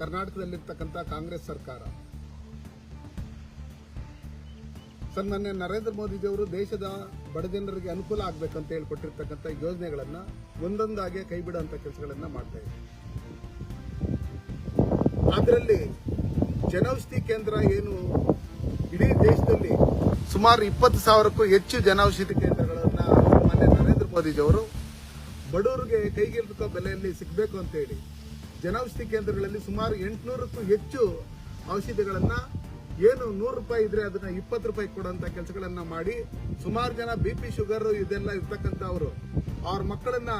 ಕರ್ನಾಟಕದಲ್ಲಿರ್ತಕ್ಕಂಥ ಕಾಂಗ್ರೆಸ್ ಸರ್ಕಾರ. ಸರ್, ಮೊನ್ನೆ ನರೇಂದ್ರ ಮೋದಿಜಿಯವರು ದೇಶದ ಬಡ ಜನರಿಗೆ ಅನುಕೂಲ ಆಗ್ಬೇಕಂತ ಹೇಳ್ಕೊಟ್ಟಿರ್ತಕ್ಕಂಥ ಯೋಜನೆಗಳನ್ನು ಒಂದೊಂದಾಗೆ ಕೈ ಬಿಡುವಂತ ಕೆಲಸಗಳನ್ನು ಮಾಡ್ತಾ ಇದ್ದಾರೆ. ಅದರಲ್ಲಿ ಜನೌಷಧಿ ಕೇಂದ್ರ ಏನು ಇಡೀ ದೇಶದಲ್ಲಿ ಸುಮಾರು ಇಪ್ಪತ್ತು ಸಾವಿರಕ್ಕೂ ಹೆಚ್ಚು ಜನೌಷಧಿ ಕೇಂದ್ರಗಳನ್ನು ಮಾನ್ಯ ನರೇಂದ್ರ ಮೋದಿಜಿಯವರು ಬಡವರಿಗೆ ಕೈಗೆಟುಕೋ ಬೆಲೆಯಲ್ಲಿ ಸಿಗಬೇಕು ಅಂತ ಹೇಳಿ ಜನೌಷಧಿ ಕೇಂದ್ರಗಳಲ್ಲಿ ಸುಮಾರು ಎಂಟುನೂರಕ್ಕೂ ಹೆಚ್ಚು ಔಷಧಿಗಳನ್ನ ಏನು ನೂರು ರೂಪಾಯಿ ಇದ್ರೆ ಅದನ್ನ ಇಪ್ಪತ್ತು ರೂಪಾಯಿ ಕೊಡುವಂತ ಕೆಲಸಗಳನ್ನ ಮಾಡಿ ಸುಮಾರು ಜನ ಬಿ ಪಿ ಶುಗರ್ ಇದೆಲ್ಲ ಇರ್ತಕ್ಕಂಥವ್ರು. ಅವ್ರ ಮಕ್ಕಳನ್ನ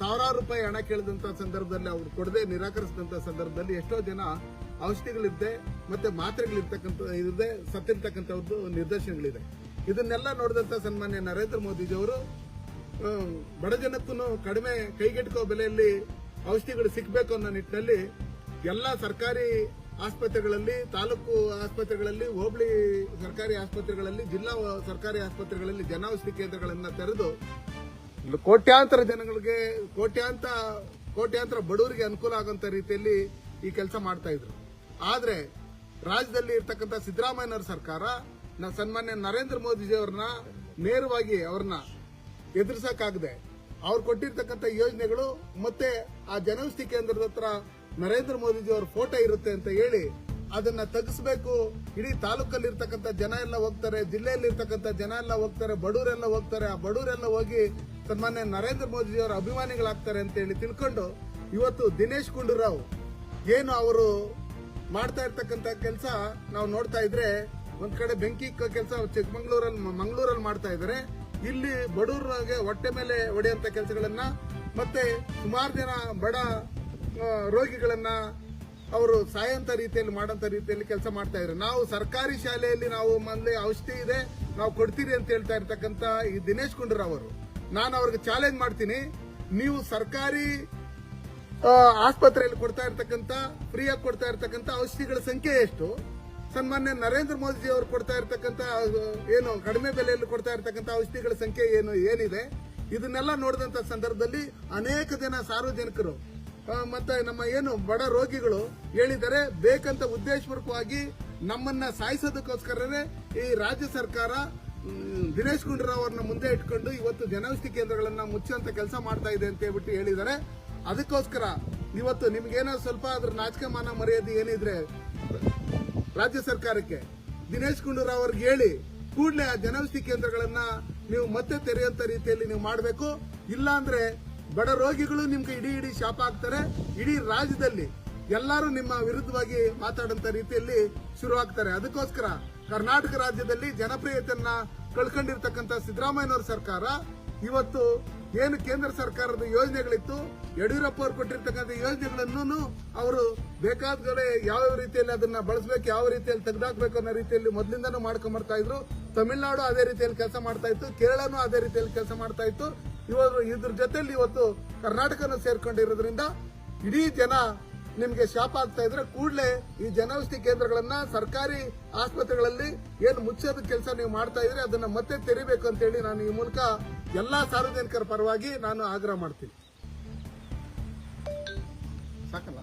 ಸಾವಿರಾರು ರೂಪಾಯಿ ಹಣ ಕೇಳಿದಂತ ಸಂದರ್ಭದಲ್ಲಿ ಅವ್ರು ಕೊಡದೆ ನಿರಾಕರಿಸಿದಂತ ಸಂದರ್ಭದಲ್ಲಿ ಎಷ್ಟೋ ಜನ ಔಷಧಿಗಳಿದ್ದೆ ಮತ್ತೆ ಮಾತ್ರೆಗಳಿರ್ತಕ್ಕಂಥ ಇದೆ ಸತ್ತಿರ್ತಕ್ಕಂಥದ್ದು ನಿದರ್ಶನಗಳಿದೆ ಇದನ್ನೆಲ್ಲ ನೋಡಿದಂತ ಸನ್ಮಾನ್ಯ ನರೇಂದ್ರ ಮೋದಿಜಿಯವರು ಅವರು ಬಡ ಜನಕ್ಕೂ ಕಡಿಮೆ ಕೈಗೆಟುಕೋ ಬೆಲೆಯಲ್ಲಿ ಔಷಧಿಗಳು ಸಿಗಬೇಕು ಅನ್ನೋ ನಿಟ್ಟಿನಲ್ಲಿ ಎಲ್ಲ ಸರ್ಕಾರಿ ಆಸ್ಪತ್ರೆಗಳಲ್ಲಿ, ತಾಲೂಕು ಆಸ್ಪತ್ರೆಗಳಲ್ಲಿ, ಹೋಬಳಿ ಸರ್ಕಾರಿ ಆಸ್ಪತ್ರೆಗಳಲ್ಲಿ, ಜಿಲ್ಲಾ ಸರ್ಕಾರಿ ಆಸ್ಪತ್ರೆಗಳಲ್ಲಿ ಜನೌಷಧಿ ಕೇಂದ್ರಗಳನ್ನು ತೆರೆದು ಕೋಟ್ಯಾಂತರ ಜನಗಳಿಗೆ, ಕೋಟ್ಯಾಂತ, ಕೋಟ್ಯಾಂತರ ಬಡವರಿಗೆ ಅನುಕೂಲ ಆಗುವಂತ ರೀತಿಯಲ್ಲಿ ಈ ಕೆಲಸ ಮಾಡ್ತಾ ಇದ್ರು. ಆದ್ರೆ ರಾಜ್ಯದಲ್ಲಿ ಇರ್ತಕ್ಕಂಥ ಸಿದ್ದರಾಮಯ್ಯನವರ ಸರ್ಕಾರ ಸನ್ಮಾನ್ಯ ನರೇಂದ್ರ ಮೋದಿಜಿ ಅವ್ರನ್ನ ನೇರವಾಗಿ ಅವ್ರನ್ನ ಎದುರಿಸಕ್ಕಾಗದೆ ಅವ್ರು ಕೊಟ್ಟಿರ್ತಕ್ಕಂಥ ಯೋಜನೆಗಳು ಮತ್ತೆ ಆ ಜನೌಷಧಿ ಕೇಂದ್ರದ ಹತ್ರ ನರೇಂದ್ರ ಮೋದಿಜಿ ಅವ್ರ ಫೋಟೋ ಇರುತ್ತೆ ಅಂತ ಹೇಳಿ ಅದನ್ನ ತಗ್ಗಿಸ್ಬೇಕು ಇಡೀ ತಾಲೂಕಲ್ಲಿ ಇರ್ತಕ್ಕಂಥ ಜನ ಎಲ್ಲ ಹೋಗ್ತಾರೆ ಜಿಲ್ಲೆಯಲ್ಲಿ ಇರ್ತಕ್ಕಂಥ ಜನ ಎಲ್ಲ ಹೋಗ್ತಾರೆ ಬಡವರೆಲ್ಲ ಹೋಗ್ತಾರೆ. ಆ ಬಡವರೆಲ್ಲ ಹೋಗಿ ಸನ್ಮಾನ್ಯ ನರೇಂದ್ರ ಮೋದಿಜಿ ಅವರ ಅಭಿಮಾನಿಗಳಾಗ್ತಾರೆ ಅಂತ ಹೇಳಿ ತಿಳ್ಕೊಂಡು ಇವತ್ತು ದಿನೇಶ್ ಗುಂಡೂರಾವ್ ಏನು ಅವರು ಮಾಡ್ತಾ ಇರ್ತಕ್ಕಂಥ ಕೆಲಸ ನಾವು ನೋಡ್ತಾ ಇದ್ರೆ ಒಂದ್ ಕಡೆ ಬೆಂಕಿ ಕೆಲಸ ಚಿಕ್ಕಮಂಗ್ಳೂರಲ್ಲಿ ಮಂಗಳೂರಲ್ಲಿ ಮಾಡ್ತಾ ಇದ್ದಾರೆ ಇಲ್ಲಿ ಬಡವರಿಗೆ ಹೊಟ್ಟೆ ಮೇಲೆ ಹೊಡೆಯುವಂಥ ಕೆಲಸಗಳನ್ನ ಮತ್ತೆ ಸುಮಾರು ಜನ ಬಡ ರೋಗಿಗಳನ್ನ ಅವರು ಸಾಯಂತ ರೀತಿಯಲ್ಲಿ ಮಾಡಂತ ರೀತಿಯಲ್ಲಿ ಕೆಲಸ ಮಾಡ್ತಾ ಇದ್ದಾರೆ ನಾವು ಸರ್ಕಾರಿ ಶಾಲೆಯಲ್ಲಿ ನಾವು ಮೊದಲೇ ಔಷಧಿ ಇದೆ, ನಾವು ಕೊಡ್ತೀರಿ ಅಂತ ಹೇಳ್ತಾ ಇರ್ತಕ್ಕಂಥ ಈ ದಿನೇಶ್ ಗುಂಡೂರಾವ್ ಅವರು. ನಾನು ಅವ್ರಿಗೆ ಚಾಲೆಂಜ್ ಮಾಡ್ತೀನಿ, ನೀವು ಸರ್ಕಾರಿ ಆಸ್ಪತ್ರೆಯಲ್ಲಿ ಕೊಡ್ತಾ ಇರ್ತಕ್ಕಂಥ ಫ್ರೀಯಾಗಿ ಕೊಡ್ತಾ ಇರ್ತಕ್ಕಂಥ ಔಷಧಿಗಳ ಸಂಖ್ಯೆ ಎಷ್ಟು? ಸನ್ಮಾನ್ಯ ನರೇಂದ್ರ ಮೋದಿಜಿ ಅವರು ಕೊಡ್ತಾ ಇರ್ತಕ್ಕಂಥ ಏನು ಕಡಿಮೆ ಬೆಲೆಯಲ್ಲಿ ಕೊಡ್ತಾ ಇರ್ತಕ್ಕಂಥ ಔಷಧಿಗಳ ಸಂಖ್ಯೆ ಏನು ಏನಿದೆ, ಇದನ್ನೆಲ್ಲ ನೋಡಿದಂತ ಸಂದರ್ಭದಲ್ಲಿ ಅನೇಕ ಜನ ಸಾರ್ವಜನಿಕರು ಮತ್ತೆ ನಮ್ಮ ಏನು ಬಡ ರೋಗಿಗಳು ಹೇಳಿದರೆ ಬೇಕಂತ ಉದ್ದೇಶಪೂರ್ವಕವಾಗಿ ನಮ್ಮನ್ನ ಸಾಯಿಸೋದಕ್ಕೋಸ್ಕರನೇ ಈ ರಾಜ್ಯ ಸರ್ಕಾರ ದಿನೇಶ್ ಗುಂಡೂರಾವ್ ಅವ್ರನ್ನ ಮುಂದೆ ಇಟ್ಕೊಂಡು ಇವತ್ತು ಜನೌಷಧಿ ಕೇಂದ್ರಗಳನ್ನ ಮುಚ್ಚುವಂತ ಕೆಲಸ ಮಾಡ್ತಾ ಇದೆ ಅಂತ ಹೇಳ್ಬಿಟ್ಟು ಹೇಳಿದ್ದಾರೆ. ಅದಕ್ಕೋಸ್ಕರ ಇವತ್ತು ನಿಮ್ಗೇನೋ ಸ್ವಲ್ಪ ಅದ್ರ ನಾಚಿಕೆ ಮಾನ ಮರ್ಯಾದೆ ಏನಿದ್ರೆ ರಾಜ್ಯ ಸರ್ಕಾರಕ್ಕೆ ದಿನೇಶ್ ಗುಂಡೂರಾವ್ ಅವ್ರಿಗೆ ಹೇಳಿ, ಕೂಡಲೇ ಆ ಜನೌಷಧಿ ಕೇಂದ್ರಗಳನ್ನ ನೀವು ಮತ್ತೆ ತೆರೆಯುವಂತ ರೀತಿಯಲ್ಲಿ ನೀವು ಮಾಡಬೇಕು. ಇಲ್ಲ ಅಂದ್ರೆ ಬಡ ರೋಗಿಗಳು ನಿಮ್ಗೆ ಇಡೀ ಇಡೀ ಶಾಪ ಆಗ್ತಾರೆ ಇಡೀ ರಾಜ್ಯದಲ್ಲಿ ಎಲ್ಲರೂ ನಿಮ್ಮ ವಿರುದ್ಧವಾಗಿ ಮಾತಾಡಂತ ರೀತಿಯಲ್ಲಿ ಶುರು ಆಗ್ತಾರೆ. ಅದಕ್ಕೋಸ್ಕರ ಕರ್ನಾಟಕ ರಾಜ್ಯದಲ್ಲಿ ಜನಪ್ರಿಯತೆಯನ್ನ ಕಳ್ಕೊಂಡಿರ್ತಕ್ಕಂಥ ಸಿದ್ದರಾಮಯ್ಯನವರ ಸರ್ಕಾರ ಇವತ್ತು ಏನು ಕೇಂದ್ರ ಸರ್ಕಾರದ ಯೋಜನೆಗಳಿತ್ತು? ಯಡಿಯೂರಪ್ಪ ಅವರು ಕೊಟ್ಟಿರ್ತಕ್ಕಂಥ ಯೋಜನೆಗಳನ್ನು ಅವರು ಬೇಕಾದ ಕಡೆ ಯಾವ ರೀತಿಯಲ್ಲಿ ಅದನ್ನ ಬಳಸಬೇಕು, ಯಾವ ರೀತಿಯಲ್ಲಿ ತೆಗೆದಾಕ್ಬೇಕು ಅನ್ನೋ ರೀತಿಯಲ್ಲಿ ಮೊದಲಿಂದನೂ ಮಾಡ್ಕೊಂಡ್ ಬರ್ತಾ ಇದ್ರು. ತಮಿಳುನಾಡು ಅದೇ ರೀತಿಯಲ್ಲಿ ಕೆಲಸ ಮಾಡ್ತಾ ಇತ್ತು. ಕೇರಳನೂ ಅದೇ ರೀತಿಯಲ್ಲಿ ಕೆಲಸ ಮಾಡ್ತಾ ಇತ್ತು. ಇವರು ಇದ್ರ ಜೊತೆಯಲ್ಲಿ ಇವತ್ತು ಕರ್ನಾಟಕನ ಸೇರ್ಕೊಂಡಿರೋದ್ರಿಂದ ಇಡೀ ಜನ ನಿಮ್ಗೆ ಶಾಪ ಆಗ್ತಾ ಇದ್ರೆ ಕೂಡಲೇ ಈ ಜನೌಷಧಿ ಕೇಂದ್ರಗಳನ್ನ ಸರ್ಕಾರಿ ಆಸ್ಪತ್ರೆಗಳಲ್ಲಿ ಏನು ಮುಚ್ಚೋದ ಕೆಲಸ ನೀವು ಮಾಡ್ತಾ ಇದ್ರೆ ಅದನ್ನ ಮತ್ತೆ ತೆರಿಬೇಕು ಅಂತ ಹೇಳಿ ನಾನು ಈ ಮೂಲಕ ಎಲ್ಲಾ ಸಾರ್ವಜನಿಕರ ಪರವಾಗಿ ನಾನು ಆಗ್ರಹ ಮಾಡ್ತೀನಿ. ಸಾಕಲ್ಲ?